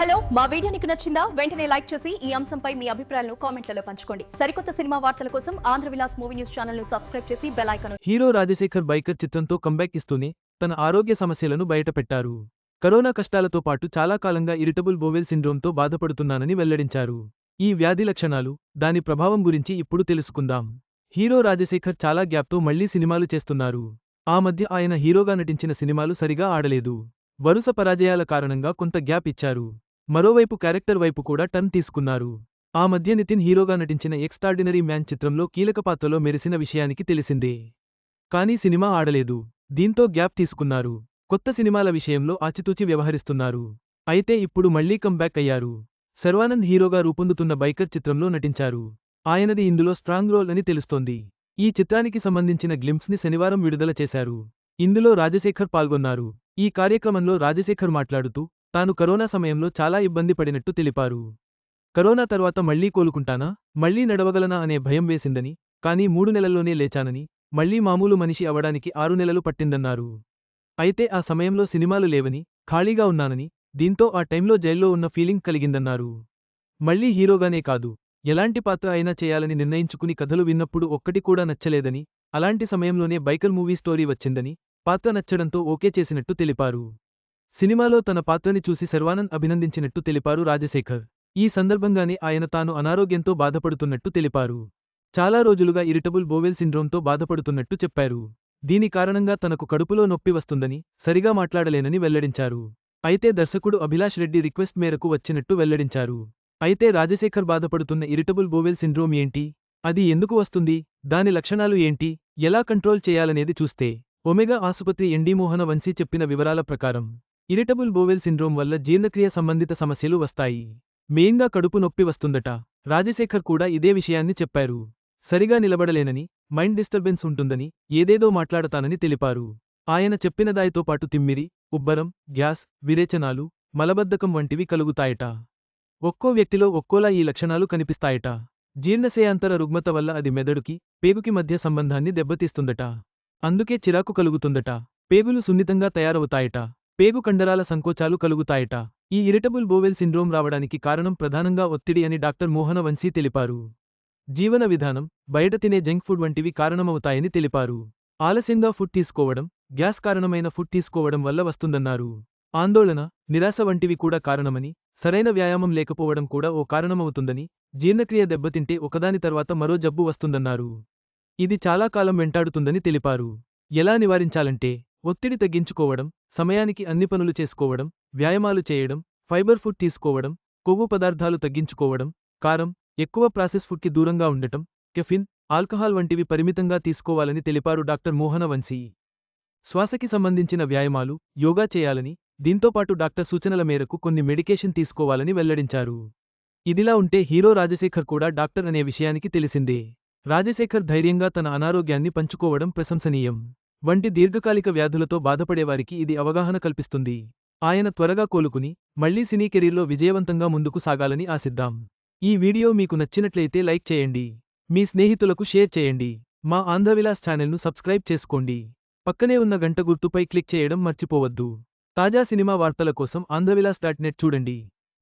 Hello మా video నీకు నచ్చిందా? వెంటనే లైక్ చేసి ఈ అంశంపై మీ అభిప్రాయాలను కామెంట్లలో పంచుకోండి. సరికొత్త సినిమా వార్తల కోసం ఆంధ్ర విలాస్ మూవీ న్యూస్ ఛానల్ను సబ్స్క్రైబ్ చేసి bell icon hero Rajasekhar Biker చిత్రంతో కంబ్యాక్ ఇస్తూనే తన ఆరోగ్య సమస్యలను బయటపెట్టారు. కరోనా కష్టాలతో పాటు చాలా కాలంగా ఇరిటబుల్ బోవెల్ సిండ్రోమ్తో బాధపడుతున్నానని వెల్లడించారు. ఈ వ్యాధి లక్షణాలు దాని ప్రభావం గురించి ఇప్పుడు తెలుసుకుందాం. హీరో రాజశేఖర్ చాలా గ్యాప్తో మళ్ళీ సినిమాలు చేస్తున్నారు. ఆ మధ్య ఆయన హీరోగా నటించిన సినిమాలు సరిగా ఆడలేదు. వరుస పరాజయాల కారణంగా కొంత గ్యాప్ ఇచ్చారు. మరోవైపు క్యారెక్టర్ వైపు కూడా టర్న్ తీసుకున్నారు. ఆ మధ్య నితిన్ హీరోగా నటించిన ఎక్స్ట్రాడినరీ మ్యాన్ చిత్రంలో కీలక పాత్రలో మెరిసిన విషయానికి తెలిసిందే. కానీ సినిమా ఆడలేదు. దీంతో గ్యాప్ తీసుకున్నారు. కొత్త సినిమాల విషయంలో ఆచితూచి వ్యవహరిస్తున్నారు. అయితే ఇప్పుడు మళ్ళీ కంబ్యాక్ అయ్యారు. శర్వానంద్ హీరోగా రూపొందుతున్న బైకర్ చిత్రంలో నటించారు. ఆయనది ఇందులో స్ట్రాంగ్ రోల్ అని తెలుస్తోంది. ఈ చిత్రానికి సంబంధించిన గ్లింప్స్ని శనివారం విడుదల చేశారు. ఇందులో రాజశేఖర్ పాల్గొన్నారు. ఈ కార్యక్రమంలో రాజశేఖర్ మాట్లాడుతూ తాను కరోనా సమయంలో చాలా ఇబ్బంది పడినట్టు తెలిపారు. కరోనా తర్వాత మళ్ళీ కోలుకుంటానా? మళ్ళీ నడవగలనా అనే భయం వేసిందని కానీ మూడు నెలల్లోనే లేచానని మళ్ళీ మామూలు మనిషి అవడానికి ఆరు నెలలు పట్టిందన్నారు. అయితే ఆ సమయంలో సినిమాలు లేవని ఖాళీగా ఉన్నానని దీంతో ఆ టైంలో జైల్లో ఉన్న ఫీలింగ్ కలిగిందన్నారు. మళ్ళీ హీరోగానే కాదు ఎలాంటి పాత్ర అయినా చేయాలని నిర్ణయించుకుని కథలు విన్నప్పుడు ఒక్కటి కూడా నచ్చలేదని అలాంటి సమయంలోనే బైకల్ మూవీ స్టోరీ వచ్చిందని పాత్ర నచ్చడంతో ఓకే చేసినట్టు తెలిపారు. సినిమాలో తన పాత్రని చూసి శర్వానంద్ అభినందించినట్టు తెలిపారు రాజశేఖర్. ఈ సందర్భంగానే ఆయన తాను అనారోగ్యంతో బాధపడుతున్నట్టు తెలిపారు. చాలా రోజులుగా ఇరిటబుల్ బోవెల్ సిండ్రోమ్తో బాధపడుతున్నట్టు చెప్పారు. దీని కారణంగా తనకు కడుపులో నొప్పి వస్తుందని సరిగా మాట్లాడలేనని వెల్లడించారు. అయితే దర్శకుడు అభిలాష్ రెడ్డి రిక్వెస్ట్ మేరకు వచ్చినట్టు వెల్లడించారు. అయితే రాజశేఖర్ బాధపడుతున్న ఇరిటబుల్ బోవెల్ సిండ్రోమ్ ఏంటి? అది ఎందుకు వస్తుంది? దాని లక్షణాలు ఏంటి? ఎలా కంట్రోల్ చేయాలనేది చూస్తే ఒమెగా ఆసుపత్రి ఎండీమోహన వంశీ చెప్పిన వివరాల ప్రకారం ఇరిటబుల్ బోవెల్ సిండ్రోమ్ వల్ల జీర్ణక్రియ సంబంధిత సమస్యలు వస్తాయి. మెయిన్గా కడుపు నొప్పి వస్తుందట. రాజశేఖర్ కూడా ఇదే విషయాన్ని చెప్పారు. సరిగా నిలబడలేనని మైండ్ డిస్టర్బెన్స్ ఉంటుందని ఏదేదో మాట్లాడతానని తెలిపారు. ఆయన చెప్పిన దాయితో పాటు తిమ్మిరి ఉబ్బరం గ్యాస్ విరేచనాలు మలబద్ధకం వంటివి కలుగుతాయట. ఒక్కో వ్యక్తిలో ఒక్కోలా ఈ లక్షణాలు కనిపిస్తాయట. జీర్ణశయాంతర రుగ్మత వల్ల అది మెదడుకి పేగుకి మధ్య సంబంధాన్ని దెబ్బతీస్తుందట. అందుకే చిరాకు కలుగుతుందట. పేగులు సున్నితంగా తయారవుతాయట. పేగు కండరాల సంకోచాలు కలుగుతాయట. ఈ ఇరిటబుల్ బోవెల్ సిండ్రోమ్ రావడానికి కారణం ప్రధానంగా ఒత్తిడి అని డాక్టర్ మోహన వంశీ తెలిపారు. జీవన విధానం బయట తినే జంక్ ఫుడ్ వంటివి కారణమవుతాయని తెలిపారు. ఆలస్యంగా ఫుడ్ తీసుకోవడం గ్యాస్ కారణమైన ఫుడ్ తీసుకోవడం వల్ల వస్తుందన్నారు. ఆందోళన నిరాశ వంటివి కూడా కారణమని సరైన వ్యాయామం లేకపోవడం కూడా ఓ కారణమవుతుందని జీర్ణక్రియ దెబ్బతింటే ఒకదాని తర్వాత మరో జబ్బు వస్తుందన్నారు. ఇది చాలా కాలం వెంటాడుతుందని తెలిపారు. ఎలా నివారించాలంటే ఒత్తిడి తగ్గించుకోవడం సమయానికి అన్ని పనులు చేసుకోవడం వ్యాయామాలు చేయడం ఫైబర్ ఫుడ్ తీసుకోవడం కొవ్వు పదార్థాలు తగ్గించుకోవడం కారం ఎక్కువ ప్రాసెస్ ఫుడ్కి దూరంగా ఉండటం కెఫిన్ ఆల్కహాల్ వంటివి పరిమితంగా తీసుకోవాలని తెలిపారు డాక్టర్ మోహన వంశీ శ్వాసకి సంబంధించిన వ్యాయామాలు యోగా చేయాలని దీంతోపాటు డాక్టర్ సూచనల మేరకు కొన్ని మెడికేషన్ తీసుకోవాలని వెల్లడించారు. ఇదిలా ఉంటే హీరో రాజశేఖర్ కూడా డాక్టర్ అనే విషయానికి తెలిసిందే. రాజశేఖర్ ధైర్యంగా తన అనారోగ్యాన్ని పంచుకోవడం ప్రశంసనీయం. వంటి దీర్ఘకాలిక వ్యాధులతో బాధపడేవారికి ఇది అవగాహన కల్పిస్తుంది. ఆయన త్వరగా కోలుకుని మళ్ళీ సినీ కెరీర్లో విజయవంతంగా ముందుకు సాగాలని ఆశిద్దాం. ఈ వీడియో మీకు నచ్చినట్లయితే లైక్ చేయండి. మీ స్నేహితులకు షేర్ చేయండి. మా ఆంధ్రవిలాస్ ఛానల్ను సబ్స్క్రైబ్ చేసుకోండి. పక్కనే ఉన్న గంట గుర్తుపై క్లిక్ చేయడం మర్చిపోవద్దు. తాజా సినిమా వార్తల కోసం ఆంధ్రవిలాస్ డాట్ నెట్ చూడండి.